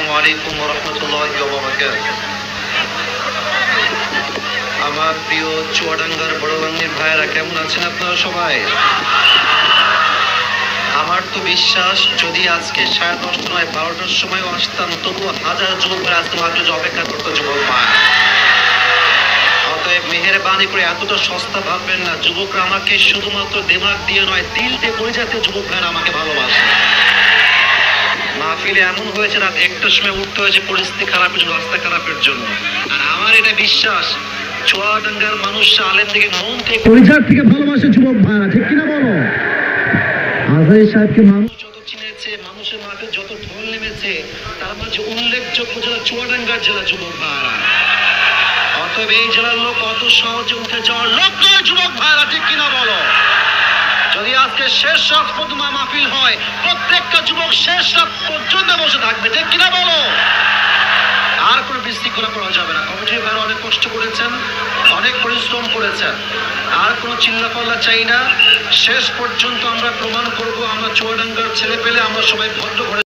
আজকে আমার প্রিয় চুয়াডাঙ্গার বড় বাংলির ভাইয়েরা, কেমন আছেন আপনারা সবাই? আমার তো বিশ্বাস, যদি আজকে সাড়ে দশটা নয়, বারোটার সময়ও আসতাম, তবুও হাজার যুবকরা আজকে মাত্র যে অপেক্ষা করতো যুবক ভাই। অতএব মেহেরবানি করে এতটা সস্তা ভাববেন না। যুবকরা আমাকে শুধুমাত্র দেমাগ দিয়ে নয় দিল দিয়ে পরিজাতে যুবক ভাইরা আমাকে ভালোবাসে। মাহফিলে এমন হয়েছে রাত একটার সময় উঠতে হয়েছে পরিস্থিতি খারাপের জন্য রাস্তা খারাপের জন্য। আর আমার এটা বিশ্বাস চুয়াডাঙ্গার মানুষ আলেম থেকে মন থেকে থেকে ভালোবাসে যুবক ভাইরা ঠিক কিনা বলো? আজহারি সাহেবকে মানুষ যত চিনেছে মানুষের মাঠে যত ঢোল নেমেছে তার মাঝে উল্লেখযোগ্য জেলা চুয়াডাঙ্গার জেলা যুবক ভাইরা। অতএব এই জেলার লোক অত সহজে উঠে যাওয়ার লোক নয় যুবক ভাইরা ঠিক কিনা বলো? যদি আজকে শেষ রাত পর্যন্ত মাহফিল হয় প্রত্যেকটা যুবক শেষ রাত পর্যন্ত বসে থাকবে ঠিক কিনা বলো আর কোনো বিশৃঙ্খলা করা যাবে না কমিটির ভাইরা অনেক কষ্ট করেছেন, অনেক পরিশ্রম করেছেন। আর কোনো চিন্তা চিল্লাপাল্লা চাই না। শেষ পর্যন্ত আমরা প্রমাণ করব, আমরা চুয়াডাঙ্গার ছেলে পেলে আমরা সবাই ভদ্র